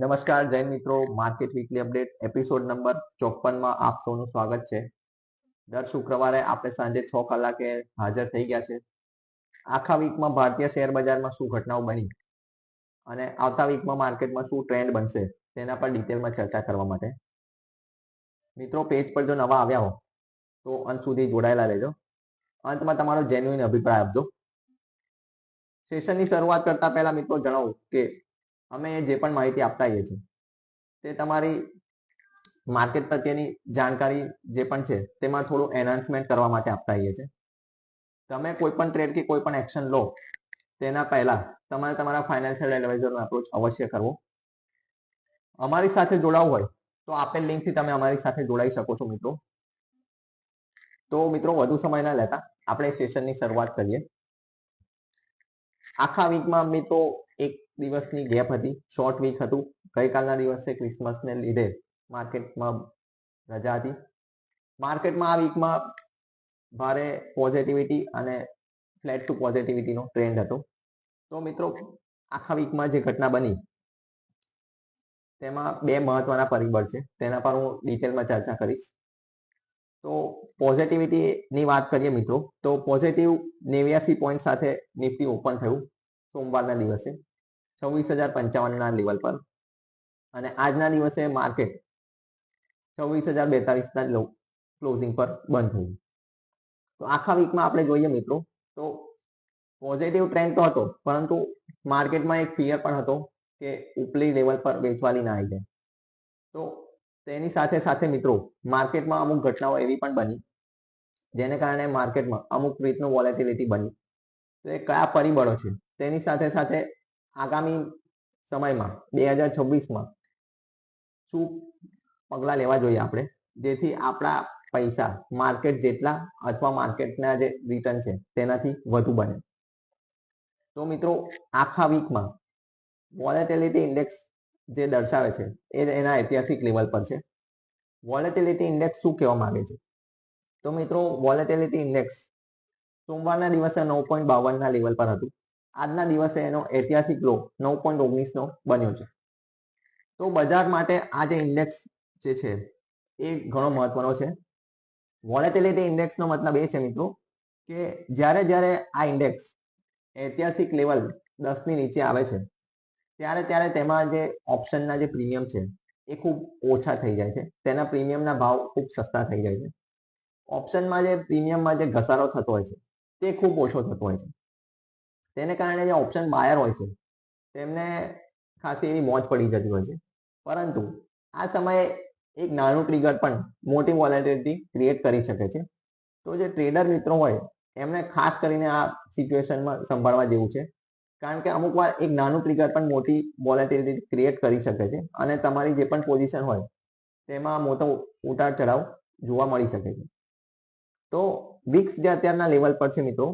નમસ્કાર જૈન મિત્રો. Market weekly update episode number ચોપનમાં આપ સૌનું સ્વાગત છે. દર શુક્રવારે આપણે સાંજે છ કલાકે હાજર થઈ ગયા છે. આખા વીકમાં ભારતીય શેર બજારમાં શું ઘટનાઓ બની અને આવતા વીકમાં માર્કેટમાં શું ટ્રેન્ડ બનશે તેના પર ડિટેલમાં ચર્ચા કરવા માટે. મિત્રો પેજ પર જો નવા આવ્યા હો, તો અંત સુધી જોડાયેલા રહેજો. અંતમાં તમારો જેન્યુઇન અભિપ્રાય આપજો. સેશનની શરૂઆત કરતા પહેલા મિત્રો જણાવું કે અમે જે પણ માહિતી આપતા હોઈએ છીએ, તે તમારી માર્કેટ પ્રત્યેની જાણકારી જે પણ છે, તેમાં થોડું એનહાન્સમેન્ટ કરવા માટે આપતા હોઈએ છીએ. તમે કોઈ પણ ટ્રેડ કે કોઈ પણ એક્શન લો, તેના પહેલા તમારે તમારા ફાઇનાન્શિયલ એડવાઇઝરનો એપ્રોચ અવશ્ય કરવો. અમારી સાથે જોડાવવું હોય, તો આપેલ લિંકથી તમે અમારી સાથે જોડાઈ શકો છો મિત્રો. તો મિત્રો, વધુ સમય ના લેતા આપણે સેશનની શરૂઆત કરીએ. આખા વીકમાં મિત્રો એક દિવસની ગેપ હતી. શોર્ટ વીક હતું. ગઈકાલના દિવસે ક્રિસમસને લીધે માર્કેટમાં રજા હતી. માર્કેટમાં આ વીકમાં ભારે પોઝિટિવિટી અને ફ્લેટ ટુ પોઝિટિવિટીનો ટ્રેન્ડ હતો. તો મિત્રો, આખા વીકમાં જે ઘટના બની, તેમાં બે મહત્વના પરિબળ છે. તેના પર હું ડિટેલમાં ચર્ચા કરીશ. તો પોઝિટિવિટીની વાત કરીએ મિત્રો, તો પોઝિટિવ નેવ્યાસી પોઈન્ટ સાથે નિફ્ટી ઓપન થયું સોમવારના દિવસે. છવ્વીસ હજાર પંચાવનના લેવલ પર. અને આજના દિવસે માર્કેટ છવ્વીસ હજાર બેતાલીસના ક્લોઝિંગ પર બંધ થયું. તો આખા વીકમાં આપણે જોઈએ મિત્રો, તો પોઝિટિવ ટ્રેન્ડ તો હતો, પરંતુ માર્કેટમાં એક ફિયર પણ હતો કે ઉપલી લેવલ પર વેચવાલી ના આવી જાય. તો તેની સાથે સાથે મિત્રો માર્કેટમાં અમુક ઘટનાઓ એવી પણ બની, જેને કારણે માર્કેટમાં અમુક રીતનું વોલેટિલિટી બની. તો એ કયા પરિબળો છે? તેની સાથે સાથે આગામી સમયમાં, બે હજાર છવ્વીસમાં શું પગલાં લેવા જોઈએ આપણે? જેથી આપણા પૈસા માર્કેટ જેટલા અથવા માર્કેટના જે રિટર્ન છે, તેનાથી વધુ બને. તો મિત્રો, આખા વીકમાં વોલેટિલિટી ઇન્ડેક્સ જે દર્શાવે છે, એ એના ઐતિહાસિક લેવલ પર છે. વોલેટિલિટી ઇન્ડેક્સ શું કહેવા માંગે છે? તો મિત્રો વોલેટિલિટી ઇન્ડેક્સ સોમવારના દિવસે નવ પોઈન્ટ બાવનના લેવલ પર હતું. આજના દિવસે એનો ઐતિહાસિક લો નવ પોઈન્ટ ઓગણીસનો બન્યો છે. તો બજાર માટે આ જે ઇન્ડેક્સ જે છે, એ ઘણો મહત્વનો છે. વોલેટિલિટી ઇન્ડેક્સનો મતલબ એ છે મિત્રો કે જ્યારે જ્યારે આ ઇન્ડેક્સ ઐતિહાસિક લેવલ દસની નીચે આવે છે, ત્યારે ત્યારે તેમાં જે ઓપ્શનના જે પ્રીમિયમ છે, એ ખૂબ ઓછા થઈ જાય છે. તેના પ્રીમિયમના ભાવ ખૂબ સસ્તા થઈ જાય છે. ઓપ્શનમાં જે પ્રીમિયમમાં જે ઘસારો થતો હોય છે, તે ખૂબ ઓછો થતો હોય છે. તેને કારણે જે ઓપ્શન બાયર હોય છે, તેમને ખાસી એવી મોજ પડી જતી હોય છે. પરંતુ આ સમયે એક નાનું ટ્રિગર પણ મોટી વોલેટિલિટી ક્રિએટ કરી શકે છે. તો જે ટ્રેડર મિત્રો હોય, એમને ખાસ કરીને આ સિચ્યુએશનમાં સંભાળવા જેવું છે. કારણ કે અમુક વાર એક નાનું ટ્રિગર પણ મોટી વોલેટિલિટી ક્રિએટ કરી શકે છે અને તમારી જે પણ પોઝિશન હોય, તેમાં મોટો ઉતાર ચઢાવ જોવા મળી શકે છે. તો વિક્સ જે અત્યારના લેવલ પર છે મિત્રો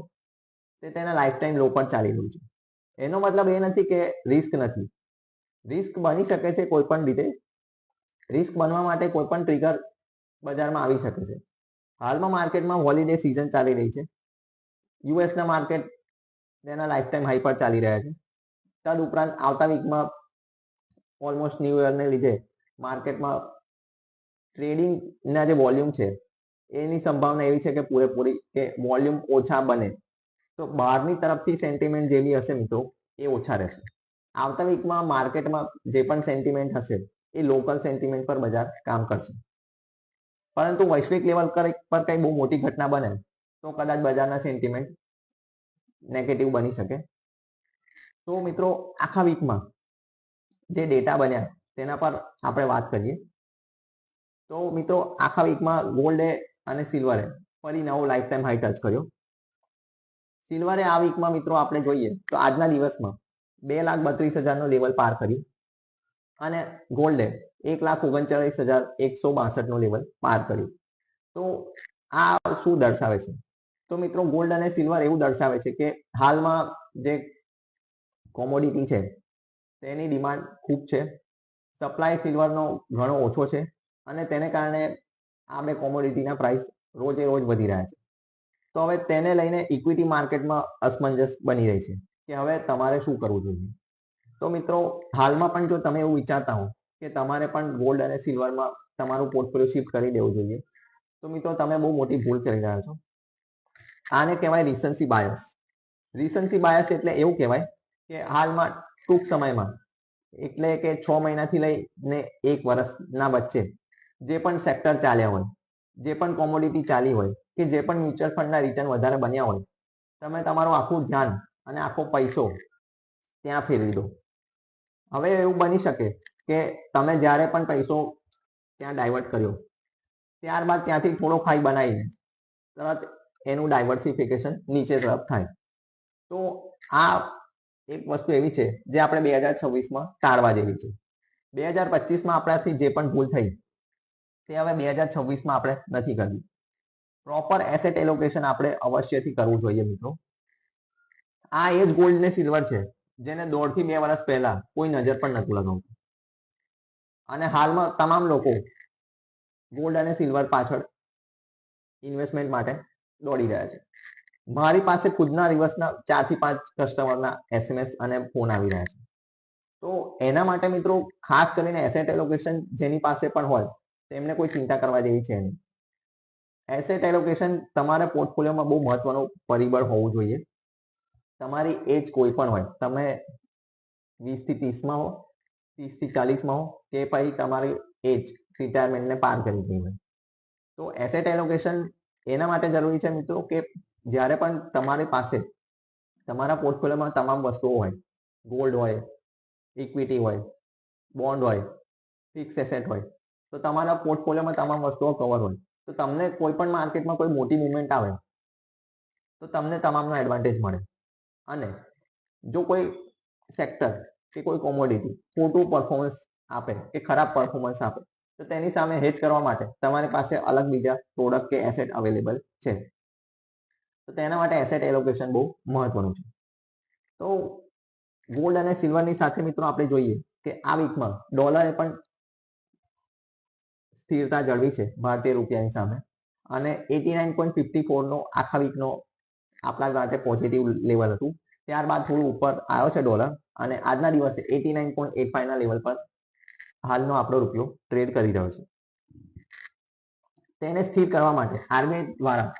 તે તેના લાઈફ ટાઈમ લો પર ચાલી રહ્યું છે. એનો મતલબ એ નથી કે રિસ્ક નથી. રિસ્ક બની શકે છે કોઈ પણ રીતે. રિસ્ક બનવા માટે કોઈ પણ ટ્રિગર બજારમાં આવી શકે છે. હાલમાં માર્કેટમાં હોલિડે સિઝન ચાલી રહી છે. યુએસના માર્કેટ તેના લાઈફ ટાઈમ હાઈ પર ચાલી રહ્યા છે. તદ ઉપરાંત આવતા વીકમાં ઓલમોસ્ટ ન્યૂ યરને લીધે માર્કેટમાં ટ્રેડિંગના જે વોલ્યુમ છે, એની સંભાવના એવી છે કે પૂરેપૂરી કે વોલ્યુમ ઓછા બને. તો બહારની તરફથી સેન્ટિમેન્ટ જે બી હશે મિત્રો, એ ઓછા રહેશે. આવતા વીકમાં માર્કેટમાં જે પણ સેન્ટિમેન્ટ હશે, એ લોકલ સેન્ટિમેન્ટ પર બજાર કામ કરશે. પરંતુ વૈશ્વિક લેવલ પર કઈ બહુ મોટી ઘટના બને, તો કદાચ બજારના સેન્ટિમેન્ટ નેગેટિવ બની શકે. તો મિત્રો, આખા વીકમાં જે ડેટા બન્યા, તેના પર આપણે વાત કરીએ. તો મિત્રો, આખા વીકમાં ગોલ્ડે અને સિલ્વરે ફરી નવો લાઈફ ટાઈમ હાઈ ટચ કર્યો. સિલ્વરે આ વીકમાં મિત્રો આપણે જોઈએ તો આજના દિવસમાં બે લાખ બત્રીસ હજારનો લેવલ પાર કર્યું. અને ગોલ્ડે એક લાખ ઓગણચાળીસ હજાર એકસો બાસઠનો લેવલ પાર કર્યું. તો આ શું દર્શાવે છે? તો મિત્રો ગોલ્ડ અને સિલ્વર એવું દર્શાવે છે કે હાલમાં જે કોમોડિટી છે તેની ડિમાન્ડ ખૂબ છે. સપ્લાય સિલ્વરનો ઘણો ઓછો છે અને તેને કારણે આ બે કોમોડિટીના પ્રાઇસ રોજે રોજ વધી રહ્યા છે. તો હવે તેને લઈને ઇક્વિટી માર્કેટમાં અસમંજસ બની રહી છે કે હવે તમારે શું કરવું જોઈએ? તો મિત્રો, હાલમાં પણ જો તમે એવું વિચારતા હો કે તમારે પણ ગોલ્ડ અને સિલ્વરમાં તમારું પોર્ટફોલિયો શિફ્ટ કરી દેવું જોઈએ, તો મિત્રો તમે બહુ મોટી ભૂલ કરી રહ્યા છો. આને કહેવાય રિસન્સી બાયસ રિસન્સી બાયસ એટલે એવું કહેવાય કે હાલમાં ટૂંક સમયમાં, એટલે કે છ મહિનાથી લઈને એક વર્ષના વચ્ચે, જે પણ સેક્ટર ચાલ્યા હોય જે પણ કોમોડિટી ચાલી હોય કે જે પણ મ્યુચ્યુઅલ ફંડના રિટર્ન વધારે બન્યા હોય, તમે તમારું આખું ધ્યાન અને આખો પૈસો ત્યાં ફેરવી દો. હવે એવું બની શકે કે તમે જ્યારે પણ પૈસો ત્યાં ડાયવર્ટ કર્યો, ત્યારબાદ ત્યાંથી થોડો ખાઈ બનાવીને તરત એનું ડાયવર્સિફિકેશન નીચે તરફ થાય. તો આ એક વસ્તુ એવી છે જે આપણે બે હજાર છવ્વીસમાં ટાળવા જેવી છે. બે હજાર પચીસમાં આપણાથી જે પણ ભૂલ થઈ તે હવે બે હજાર છવ્વીસમાં આપણે નથી કરવી પ્રોપર એસેટ એલોકેશન આપણે અવશ્યથી કરવું જોઈએ મિત્રો. આ એ જ ગોલ્ડ ને સિલ્વર છે, જેને દોઢથી બે વર્ષ પહેલા કોઈ નજર પણ નતું લગાવતું. અને હાલમાં તમામ લોકો ગોલ્ડ અને સિલ્વર પાછળ ઇન્વેસ્ટમેન્ટ માટે દોડી રહ્યા છે. મારી પાસે ખુદના દિવસના ચારથી પાંચ કસ્ટમરના એસએમએસ અને ફોન આવી રહ્યા છે. તો એના માટે મિત્રો ખાસ કરીને એસેટ એલોકેશન જેની પાસે પણ હોય તેમને કોઈ ચિંતા કરવા જેવી છે નહીં. એસેટ એલોકેશન તમારા પોર્ટફોલિયોમાં બહુ મહત્વનું પરિબળ હોવું જોઈએ. તમારી એજ કોઈ પણ હોય, તમે વીસથી ત્રીસમાં હો, ત્રીસથી ચાલીસમાં હો, કે પછી તમારી એજ રિટાયરમેન્ટને પાર કરી ગઈ હોય. તો એસેટ એલોકેશન એના માટે જરૂરી છે મિત્રો કે જ્યારે પણ તમારી પાસે, તમારા પોર્ટફોલિયોમાં તમામ વસ્તુઓ હોય ગોલ્ડ હોય ઇક્વિટી હોય બોન્ડ હોય ફિક્સ એસેટ હોય તો તમારા પોર્ટફોલિયોમાં તમામ વસ્તુઓ કવર હોય. તો તમને કોઈ પણ માર્કેટમાં કોઈ મોટી મુવમેન્ટ આવે, તો તમને તમામનો એડવાન્ટેજ મળે. અને જો કોઈ સેક્ટર કે કોઈ કોમોડિટી ખોટું પરફોર્મન્સ આપે, કે ખરાબ પરફોર્મન્સ આપે, તો તેની સામે હેજ કરવા માટે તમારી પાસે અલગ બીજા પ્રોડક્ટ કે એસેટ અવેલેબલ છે. તો તેના માટે એસેટ એલોકેશન બહુ મહત્વનું છે. તો ગોલ્ડ અને સિલ્વરની સાથે મિત્રો આપણે જોઈએ કે આ વીકમાં ડોલરે પણ સ્થિરતા જળવી છે ભારતીય રૂપિયાની સામે. અને એટી નાઇન પોઈન્ટ ફિફ્ટી ફોરનો આખા વીકનો આપણા માટે પોઝિટિવ લેવલ હતું. ત્યારબાદ થોડું ઉપર આવ્યો છે ડોલર અને આજના દિવસે એટી નાઇન પોઈન્ટ એટ ફાઈવના લેવલ પર હાલનો આપણો રૂપિયો ટ્રેડ કરી રહ્યો છે. તેને સ્થિર કરવા માટે આરબીઆઈ દ્વારા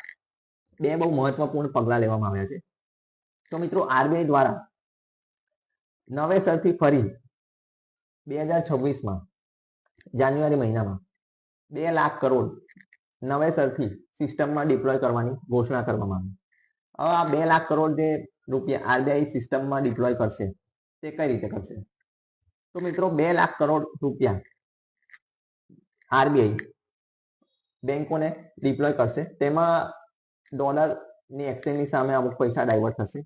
બે બહુ મહત્વપૂર્ણ પગલાં લેવામાં આવ્યા છે. તો મિત્રો આરબીઆઈ દ્વારા નવેસરથી ફરી બે હજાર છવ્વીસમાં જાન્યુઆરી મહિનામાં બે લાખ કરોડ નવેસરથી સિસ્ટમમાં ડિપ્લોય કરવાની ઘોષણા કરવામાં આવી. હવે આ બે લાખ કરોડ જે રૂપિયા આરબીઆઈ સિસ્ટમમાં ડિપ્લોય કરશે, તે કઈ રીતે કરશે? તો મિત્રો, બે લાખ કરોડ રૂપિયા આરબીઆઈ બેંકોને ડિપ્લોય કરશે. તેમાં ડોલરની એક્સચેન્જની સામે અમુક પૈસા ડાયવર્ટ થશે.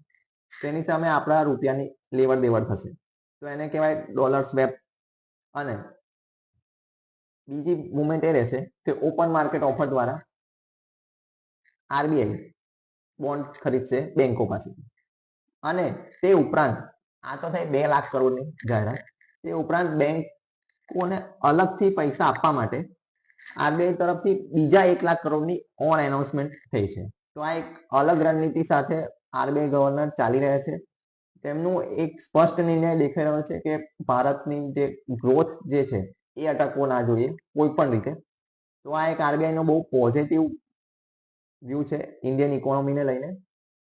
તેની સામે આપણા રૂપિયાની લેવડ દેવડ થશે. તો એને કહેવાય ડોલર સ્વેપ અને બીજી મુવમેન્ટ એ રહેશે કે ઓપન માર્કેટ ઓફર દ્વારા આરબીઆઈ બોન્ડ ખરીદશે બેંકો પાસેથી અને તે ઉપરાંત, આ તો થઈ બે લાખ કરોડની જાહેરાત, તે ઉપરાંત બેંકોને અલગથી પૈસા આપવા માટે આરબીઆઈ તરફથી બીજા એક લાખ કરોડની ઓન એનાઉન્સમેન્ટ થઈ છે. તો આ એક અલગ રણનીતિ સાથે આરબીઆઈ ગવર્નર ચાલી રહ્યા છે. તેમનું એક સ્પષ્ટ નિર્ણય દેખાઈ રહ્યો છે કે ભારતની જે ગ્રોથ જે છે એ અટકવો ના જોઈએ, કોઈ પણ રીતે. તો આ એક આરબીઆઈનો બહુ પોઝિટિવ વ્યૂ છે ઇન્ડિયન ઇકોનોમીને લઈને.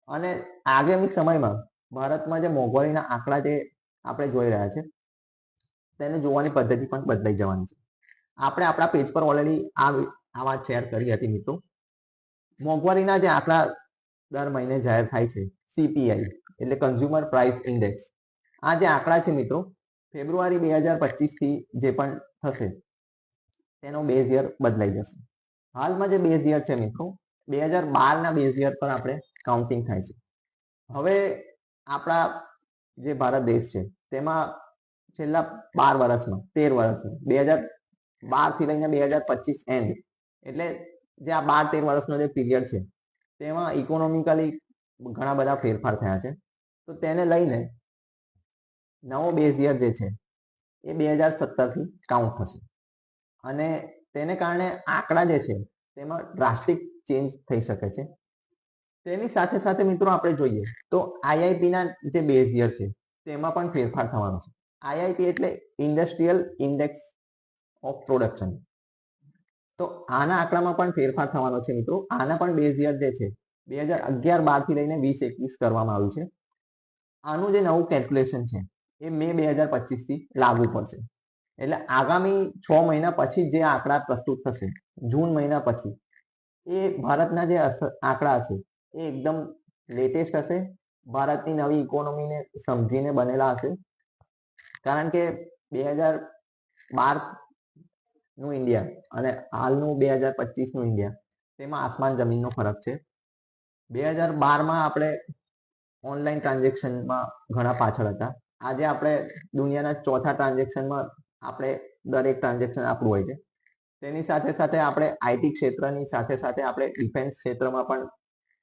અને આગામી સમયમાં ભારતમાં જે મોંઘવારીના આંકડા જે આપણે જોઈ રહ્યા છે, તેને જોવાની પદ્ધતિ પણ બદલાઈ જવાની છે. આપણે આપણા પેજ પર ઓલરેડી આ આ વાત શેર કરી હતી મિત્રો. મોંઘવારીના જે આંકડા દર મહિને જાહેર થાય છે સીપીઆઈ એટલે કન્ઝ્યુમર પ્રાઇસ ઇન્ડેક્સ આ જે આંકડા છે મિત્રો ફેબ્રુઆરી બે હજાર પચીસથી જે પણ થશે, તેનો બેઝ યર બદલાઈ જશે. હાલમાં જે બેઝ યર છે મિત્રો, બે હજાર બારના બેઝ યર પર આપણે કાઉન્ટિંગ થાય છે. હવે આપણા જે ભારત દેશ છે, તેમાં છેલ્લા બાર વર્ષમાં તેર વર્ષમાં બે હજાર બારથી લઈને બે હજાર પચીસ એન્ડ એટલે જે આ બાર તેર વર્ષનો જે પીરિયડ છે, તેમાં ઇકોનોમિકલી ઘણા બધા ફેરફાર થયા છે. તો તેને લઈને નવો બેઝ યર જે છે, એ બે હજાર સત્તરથી કાઉન્ટ થશે. અને તેને કારણે આંકડા જે છે, તેમાં ડ્રાસ્ટિક ચેન્જ થઈ શકે છે. તેની સાથે સાથે મિત્રો આપણે જોઈએ તો આઈઆઈપીના જે બેઝ યર છે, તેમાં પણ ફેરફાર થવાનો છે. આઈઆઈપી એટલે ઇન્ડસ્ટ્રીયલ ઇન્ડેક્સ ઓફ પ્રોડક્શન તો આના આંકડામાં પણ ફેરફાર થવાનો છે મિત્રો. આના પણ બેઝ યર જે છે, બે હજાર અગિયાર બારથી લઈને વીસ એકવીસ કરવામાં આવ્યું છે. આનું જે નવું કેલ્ક્યુલેશન છે એ મે બે હજાર પચીસથી લાગુ પડશે. એટલે આગામી છ મહિના પછી જે આંકડા પ્રસ્તુત થશે, જૂન મહિના પછી, એ ભારતના જે આંકડા છે, એ એકદમ લેટેસ્ટ હશે. ભારતની નવી ઇકોનોમીને સમજીને બનેલા હશે. કારણ કે બે હજાર બારનું ઇન્ડિયા અને હાલનું બે હજાર પચીસનું ઇન્ડિયા, તેમાં આસમાન જમીનનો ફરક છે. બે હજાર બારમાં આપણે ઓનલાઈન ટ્રાન્ઝેક્શનમાં ઘણા પાછળ હતા. આજે આપણે દુનિયાના ચોથા ટ્રાન્ઝેક્શનમાં આપણે દરેક ટ્રાન્ઝેક્શન આપણું હોય છે. તેની સાથે સાથે આપણે આઈટી ક્ષેત્રની સાથે સાથે આપણે ડિફેન્સ ક્ષેત્રમાં પણ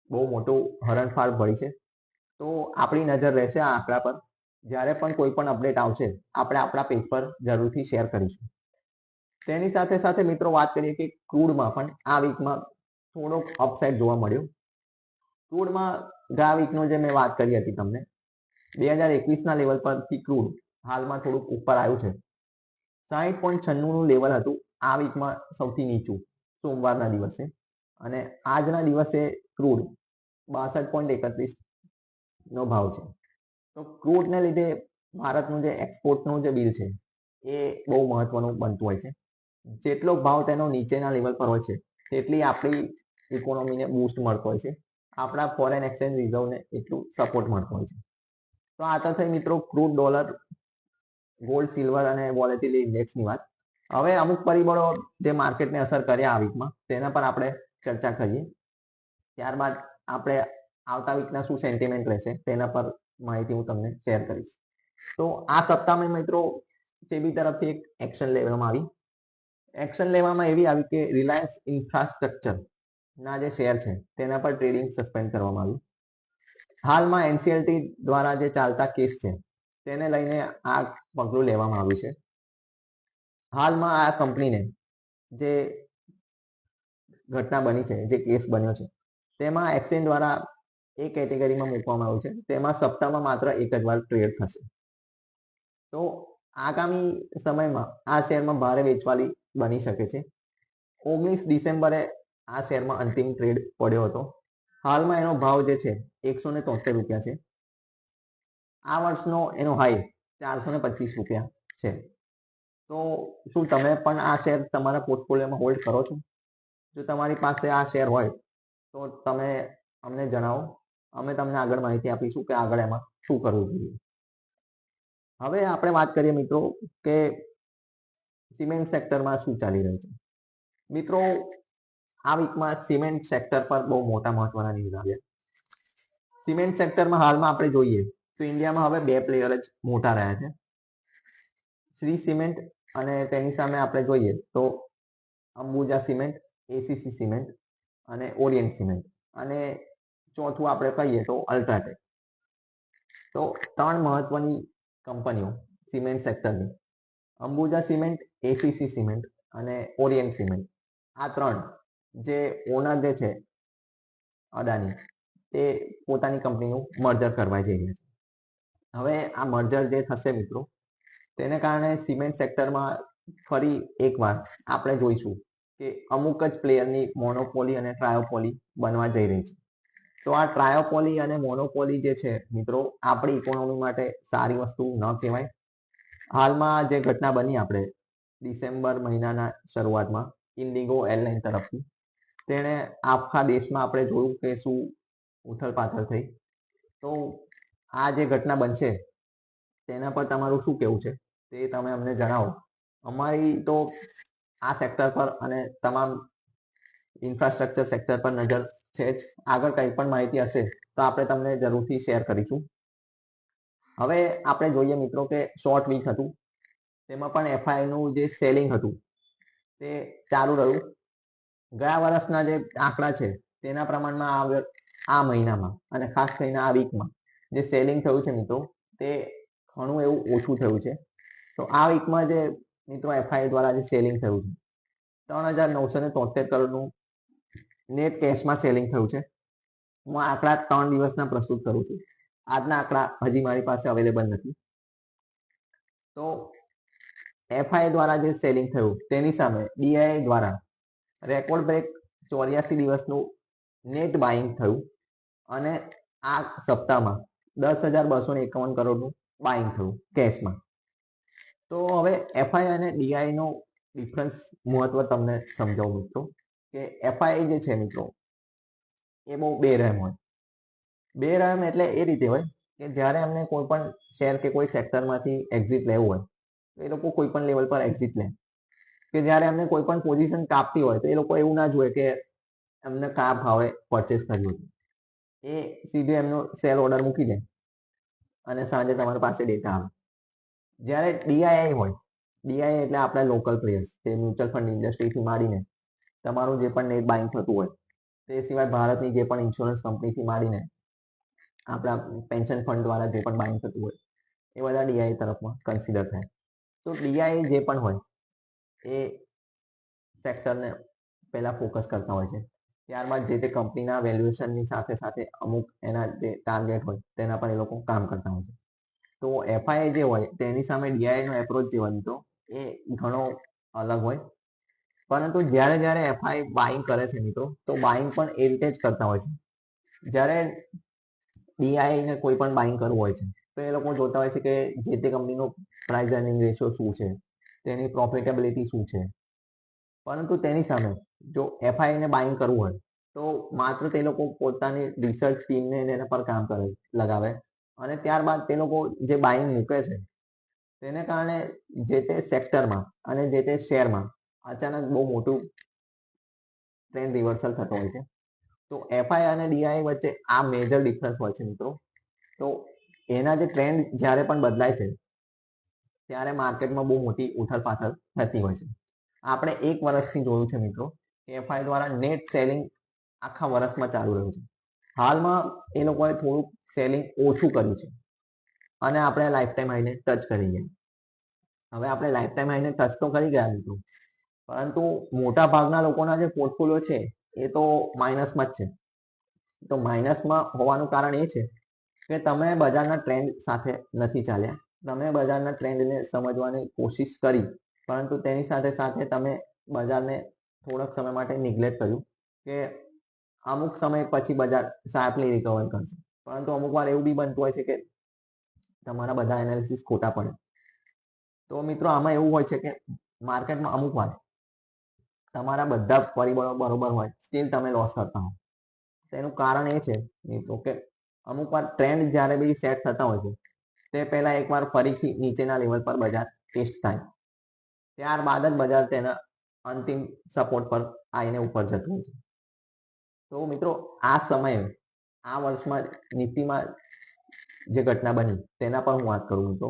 બહુ મોટું હરણફાળ ભળી છે. તો આપણી નજર રહેશે આ આંકડા પર. જ્યારે પણ કોઈ પણ અપડેટ આવશે, આપણે આપણા પેજ પર જરૂરથી શેર કરીશું. તેની સાથે સાથે મિત્રો વાત કરીએ કે ક્રૂડમાં પણ આ વીકમાં થોડોક અપસાઇડ જોવા મળ્યો. ક્રૂડમાં ગયા વીકનું જે મેં વાત કરી હતી તમને બે હજાર એકવીસના લેવલ પરથી ક્રૂડ હાલમાં થોડુંક ઉપર આવ્યું છે. સાહીઠ પોઈન્ટ છન્નુંનું લેવલ હતું. આ વીકમાં સૌથી નીચું, સોમવારના દિવસે. અને આજના દિવસે ક્રૂડ બાસઠ પોઈન્ટ એકત્રીસ નો ભાવ છે. તો ક્રૂડને લીધે ભારતનું જે એક્સપોર્ટનું જે બિલ છે, એ બહુ મહત્વનું બનતું હોય છે. જેટલો ભાવ તેનો નીચેના લેવલ પર હોય છે, તેટલી આપણી ઇકોનોમીને બૂસ્ટ મળતો હોય છે. આપણા ફોરેન એક્સચેન્જ રિઝર્વને એટલું સપોર્ટ મળતો હોય છે. તો આ તો થઈ મિત્રો ક્રૂડ ડોલર ગોલ્ડ સિલ્વર અને વોલેટિલિટી ઇન્ડેક્સની વાત. હવે અમુક પરિબળો જે માર્કેટને અસર કર્યા આ વીકમાં તેના પર આપણે ચર્ચા કરીએ. ત્યારબાદ આપણે આવતા વીકના શું સેન્ટિમેન્ટ રહેશે, તેના પર માહિતી હું તમને શેર કરીશ. તો આ સપ્તાહમાં મિત્રો સેબી તરફથી એક એક્શન લેવામાં આવી. એક્શન લેવામાં એવી આવી કે રિલાયન્સ ઇન્ફ્રાસ્ટ્રક્ચર ના જે શેર છે, તેના પર ટ્રેડિંગ સસ્પેન્ડ કરવામાં આવ્યું. હાલમાં એનસીએલટી દ્વારા જે ચાલતા કેસ છે, તેને લઈને આ પગલું લેવામાં આવ્યું છે. હાલમાં આ કંપનીને જે ઘટના બની છે, જે કેસ બન્યો છે, તેમાં એક્સચેન્જ દ્વારા એ કેટેગરીમાં મૂકવામાં આવ્યું છે. તેમાં સપ્તાહમાં માત્ર એક જ વાર ટ્રેડ થશે. તો આગામી સમયમાં આ શેરમાં ભારે વેચવાલી બની શકે છે. ઓગણીસ ડિસેમ્બરે આ શેરમાં અંતિમ ટ્રેડ પડ્યો હતો. હાલમાં એનો ભાવ જે છે, એકસો ને તોતેર રૂપિયા છે. આ વર્ષનો એનો હાઈ ચારસો ને પચીસ રૂપિયા છે. તો શું તમે પણ આ શેર તમારા પોર્ટફોલિયોમાં હોલ્ડ કરો છો? જો તમારી પાસે આ શેર હોય, તો તમે અમને જણાવો. અમે તમને આગળ માહિતી આપીશું કે આગળ એમાં શું કરવું જોઈએ. હવે આપણે વાત કરીએ મિત્રો કે સિમેન્ટ સેક્ટરમાં શું ચાલી રહ્યું છે. મિત્રો આ વીકમાં સિમેન્ટ સેક્ટર પર બહુ મોટા મહત્વના ન્યૂઝ આવ્યા. સિમેન્ટ સેક્ટરમાં હાલમાં આપણે જોઈએ તો ઇન્ડિયામાં હવે બે પ્લેયર જ મોટા રહ્યા છે. શ્રી સિમેન્ટ અને તેની સામે આપણે જોઈએ તો અંબુજા સિમેન્ટ એસીસી સિમેન્ટ અને ઓરિયન્ટ સિમેન્ટ. અને ચોથું આપણે કહીએ તો અલ્ટ્રાટેક. તો ત્રણ મહત્વની કંપનીઓ સિમેન્ટ સેક્ટરની અંબુજા સિમેન્ટ એસીસી સિમેન્ટ અને ઓરિયન્ટ સિમેન્ટ. આ ત્રણ જે ઓનર જે છે, અદાની તે પોતાની કંપનીનું મર્જર કરવા જઈ રહ્યા છે. હવે આ મર્જર જે થશે મિત્રો, તેને કારણે સિમેન્ટ સેક્ટરમાં ફરી એકવાર આપણે જોઈશું કે અમુક જ પ્લેયરની મોનોપોલી અને ટ્રાયોપોલી બનવા જઈ રહી છે. તો આ ટ્રાયોપોલી અને મોનોપોલી જે છે મિત્રો, આપણી ઇકોનોમી માટે સારી વસ્તુ ન કહેવાય. હાલમાં જે ઘટના બની આપણે ડિસેમ્બર મહિનાના શરૂઆતમાં ઇન્ડિગો એરલાઇન તરફથી તેણે આખા દેશમાં આપણે જોયું કે શું ઉથલ પાથલ થઈ. તો આ જે ઘટના બનશે, તેના પર તમારું શું કેવું છે? તે તમે અમને જણાવો. અમારી તો આ સેક્ટર પર અને તમામ ઇન્ફ્રાસ્ટ્રક્ચર સેક્ટર પર નજર છે જ. આગળ કંઈ પણ માહિતી હશે, તો આપણે તમને જરૂરથી શેર કરીશું. હવે આપણે જોઈએ મિત્રો કે શોર્ટ વીક હતું. તેમાં પણ એફઆઈનું જે સેલિંગ હતું, તે ચાલુ રહ્યું. ગયા વર્ષના જે આંકડા છે, તેના પ્રમાણમાં આ આ મહિનામાં અને ખાસ કરીને આ વીકમાં જે સેલિંગ થયું છે મિત્રો, તે ઘણું એવું ઓછું થયું છે. તો આ વીકમાં જે મિત્રો એફઆઈ દ્વારા જે સેલિંગ થયું છે, ત્રણ હજાર નવસો ને તોતેર કરોડનું નેટ કેશમાં સેલિંગ થયું છે. હું આંકડા ત્રણ દિવસના પ્રસ્તુત કરું છું. આજના આંકડા હજી મારી પાસે અવેલેબલ નથી. તો એફઆઈ દ્વારા જે સેલિંગ થયું, તેની સામે ડીઆઈ દ્વારા રેકોર્ડ બ્રેક ચોર્યાસી દિવસનું નેટ બાઇંગ થયું અને આ સપ્તાહમાં દસ હજાર બસો ને એકાવન કરોડનું બાઇંગ થયું કેશમાં. તો હવે એફઆઈ અને ડીઆઈ નો ડિફરન્સ મહત્વ તમને સમજાવું મિત્રો, કે એફઆઈ જે છે મિત્રો, એ બહુ બે રહેમ હોય. બે રહેમ એટલે એ રીતે હોય કે જ્યારે અમને કોઈ પણ શેર કે કોઈ સેક્ટરમાંથી એક્ઝિટ લેવું હોય, તો એ લોકો કોઈ પણ લેવલ પર એક્ઝિટ લે. કે જ્યારે એમને કોઈ પણ પોઝિશન કાપતી હોય તો એ લોકો એવું ના જોઈએ કે એમને કયા ભાવે પરચેસ કર્યું હતું. એ સીધે એમનો સેલ ઓર્ડર મૂકી દે અને સાંજે તમારી પાસે ડેટા આવે. જ્યારે ડીઆઈઆઈ હોય ડીઆઈ એટલે આપણા લોકલ પ્લેયર્સ તે મ્યુચ્યુઅલ ફંડ ઇન્ડસ્ટ્રીથી માંડીને તમારું જે પણ નેટ બાઇંગ થતું હોય, તે સિવાય ભારતની જે પણ ઇન્સ્યોરન્સ કંપનીથી માંડીને આપણા પેન્શન ફંડ દ્વારા જે પણ બાઇંગ થતું હોય, એ બધા ડીઆઈ તરફમાં કન્સિડર થાય. તો ડીઆઈ જે પણ હોય એ સેક્ટરને પહેલા ફોકસ કરતા હોય છે. ત્યારબાદ જે તે કંપનીના વેલ્યુએશનની સાથે સાથે અમુક એના જે ટાર્ગેટ હોય, તેના પર એ લોકો કામ કરતા હોય છે. તો એફઆઈઆઈ જે હોય, તેની સામે ડીઆઈનો એપ્રોચ જે હોય તો એ ઘણો અલગ હોય. પરંતુ જ્યારે જ્યારે એફઆઈ બાઇંગ કરે છે મિત્રો, તો બાઇંગ પણ એ રીતે જ કરતા હોય છે. જ્યારે ડીઆઈને કોઈ પણ બાઇંગ કરવું હોય છે, તો એ લોકો જોતા હોય છે કે જે તે કંપનીનો પ્રાઇઝ અર્નિંગ રેશિયો શું છે? તેની પ્રોફિટેબિલિટી શું છે? પરંતુ તેની સામે જો એફઆઈને બાઇંગ કરવું હોય, તો માત્ર તે લોકો પોતાની રિસર્ચ ટીમને એના પર કામ કરે, લગાવે. અને ત્યારબાદ તે લોકો જે બાઇંગ મૂકે છે, તેને કારણે જે તે સેક્ટરમાં અને જે તે શેરમાં અચાનક બહુ મોટું ટ્રેન્ડ રિવર્સલ થતો હોય છે. તો એફઆઈ અને ડીઆઈ વચ્ચે આ મેજર ડિફરન્સ હોય છે મિત્રો. તો એના જે ટ્રેન્ડ જ્યારે પણ બદલાય છે ત્યારે માર્કેટમાં બહુ મોટી ઉથલ પાથલ થતી હોય છે. આપણે એક વર્ષથી જોયું છે મિત્રો કે એફઆઈ દ્વારા નેટ સેલિંગ આખા વર્ષમાં ચાલુ રહ્યું છે. હાલમાં એ લોકોએ થોડુંક સેલિંગ ઓછું કર્યું છે. અને આપણે લાઈફ ટાઈમ હાઈને ટચ કરી ગયા. હવે આપણે લાઈફ ટાઈમ હાઈને ટચ તો કરી ગયા મિત્રો, પરંતુ મોટા ભાગના લોકોના જે પોર્ટફોલિયો છે, એ તો માઇનસમાં જ છે. તો માઇનસમાં હોવાનું કારણ એ છે કે તમે બજારના ટ્રેન્ડ સાથે નથી ચાલ્યા. તમે બજારના ટ્રેન્ડને સમજવાની કોશિશ કરી, પરંતુ તેની સાથે સાથે તમે બજારને થોડાક સમય માટે નિગ્લેક્ટ કર્યું કે અમુક સમય પછી બજાર શાર્પલી રિકવર કરશે. પરંતુ અમુક વાર એવું બી બનતું હોય છે કે તમારા બધા એનાલિસિસ ખોટા પડે. તો મિત્રો આમાં એવું હોય છે કે માર્કેટમાં અમુક વાર તમારા બધા પરિબળો બરોબર હોય સ્ટીલ તમે લોસ કરતા હો. તેનું કારણ એ છે મિત્રો કે અમુક વાર ટ્રેન્ડ જ્યારે બી સેટ થતા હોય છે તે પહેલા એકવાર ફરીથી નીચેના લેવલ પર બજાર ટેસ્ટ થાય. ત્યારબાદ જ બજાર તેના અંતિમ સપોર્ટ પર આવીને ઉપર જતું હોય છે. તો મિત્રો, આ સમયે, આ વર્ષમાં નીતિમાં જે ઘટના બની, તેના પર હું વાત કરું મિત્રો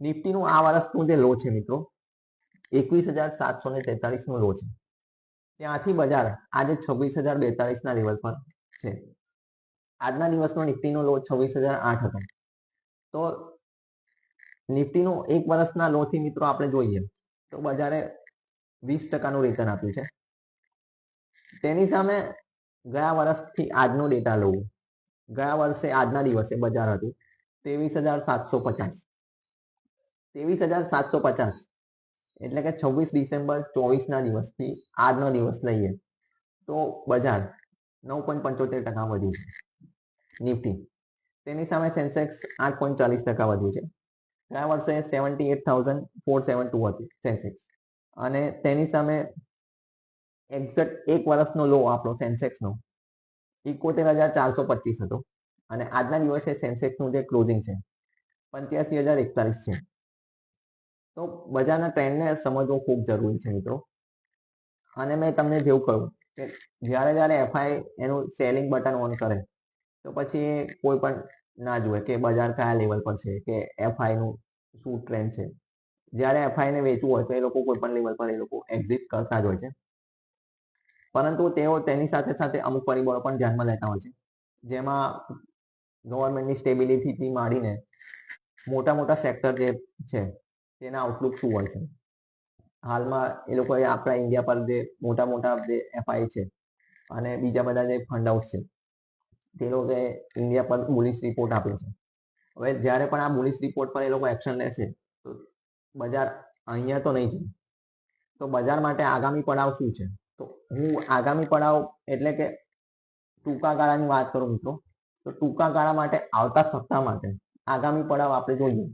નિફ્ટીનું આ વર્ષનું જે લો છે મિત્રો, એકવીસ હજાર સાતસો ને તેતાલીસ નો લો છે. ત્યાંથી બજાર આજે છવ્વીસ હજાર બેતાલીસ ના લેવલ પર છે. આજના દિવસનો નિફ્ટીનો લો છવ્વીસ હજાર આઠ હતો. તો નિફ્ટીનું એક વર્ષના લો થી મિત્રો આપણે જોઈએ તો બજારે વીસ ટકાનું રિટર્ન આપ્યું છે. તેની સામે ગયા વર્ષથી આજનો ડેટા લઉં. ગયા વર્ષે આજના દિવસે બજાર હતું ત્રેવીસ હજાર સાતસો પચાસ. ત્રેવીસ હજાર સાતસો પચાસ એટલે કે છવ્વીસ ડિસેમ્બર ચોવીસના દિવસથી આજનો દિવસ લઈએ તો બજાર નવ પોઈન્ટ પંચોતેર ટકા વધ્યું નિફ્ટી તેની સામે સેન્સેક્સ આઠ પોઈન્ટ ચાલીસ ટકા વધ્યું છે. ગયા વર્ષે seventy eight thousand four seven two હતી સેન્સેક્સ. અને તેની સામે એક્ઝેક્ટ એક વર્ષનો લો આપણો સેન્સેક્સનો ઇકોતેર હજાર ચારસો પચીસ હતો. અને આજના દિવસે સેન્સેક્સનું જે ક્લોઝિંગ છે પંચ્યાસી હજાર એકતાલીસ છે. તો બજારના ટ્રેન્ડને સમજવો ખૂબ જરૂરી છે મિત્રો. અને મેં તમને જેવું કહ્યું કે જ્યારે જ્યારે એફઆઈ એનું સેલિંગ બટન ઓન કરે તો પછી કોઈ પણ ના જુએ કે બજાર કયા લેવલ પર છે, કે એફઆઈ નું શું ટ્રેન્ડ છે. જ્યારે એફઆઈ ને વેચવું હોય તો એ લોકો કોઈ પણ લેવલ પર એ લોકો એક્ઝિટ કરતા જ હોય છે. પરંતુ તેઓ તેની સાથે સાથે અમુક પરિબળો પણ ધ્યાનમાં લેતા હોય છે. જેમાં ગવર્મેન્ટની સ્ટેબિલિટીથી માંડીને મોટા મોટા સેક્ટર જે છે, તેના આઉટલુક શું હોય છે. હાલમાં એ લોકોએ આપણા ઇન્ડિયા પર જે મોટા મોટા જે એફઆઈ છે અને બીજા બધા જે ફંડ હાઉસ છે તે લોકોએ ઇન્ડિયા પર મુલિસ રિપોર્ટ આપ્યો છે. હવે જ્યારે પણ આ બુલિશ રિપોર્ટ પર એ લોકો એક્શન લેશે, તો બજાર અહીંયા તો નહીં જાય. તો બજાર માટે આગામી પડાવ શું છે? તો હું આગામી પડાવ એટલે કે ટૂંકા ગાળાની વાત કરું મિત્રો, તો ટૂંકા ગાળા માટે આવતા સપ્તાહ માટે આગામી પડાવ આપણે જોઈએ.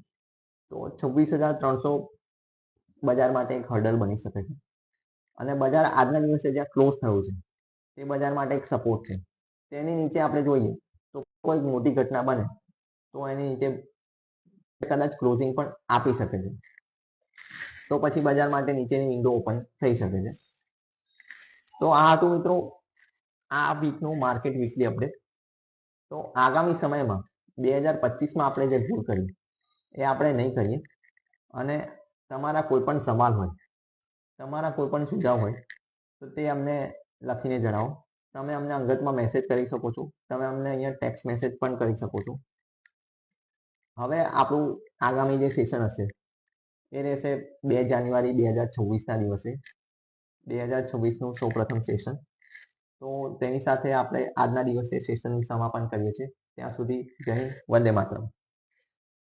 તો છવ્વીસ હજાર ત્રણસો બજાર માટે એક હર્ડલ બની શકે છે. અને બજાર આજના દિવસે જ્યાં ક્લોઝ થયું છે, તે બજાર માટે એક સપોર્ટ છે. તેની નીચે આપણે જોઈએ તો કોઈ મોટી ઘટના બને તો એની નીચે કદાચ ક્લોઝિંગ પણ આપી શકે છે. તો પછી બજાર માટે નીચેની વિન્ડો ઓપન થઈ શકે છે. તો આ હતું મિત્રો આ વીકનું માર્કેટ વીકલી અપડેટ તો આગામી સમયમાં બે હજાર પચીસમાં આપણે જે ભૂલ કરી એ આપણે નહીં કરીએ અને તમારા કોઈ પણ સવાલ હોય, તમારા કોઈ પણ સુઝાવ હોય તો તે અમને લખીને જણાવો. તમે અમને અંગતમાં મેસેજ કરી શકો છો. તમે અમને અહીંયા ટેક્સ્ટ મેસેજ પણ કરી શકો છો. હવે આપણું આગામી જે સેશન હશે, એ રહેશે બે જાન્યુઆરી બે હજાર છવ્વીસના દિવસે. બે હજાર છવ્વીસનું સૌ પ્રથમ સેશન તો તેની સાથે આપણે આજના દિવસે સેશનનું સમાપન કરીએ છીએ. ત્યાં સુધી જય વંદે માતરમ.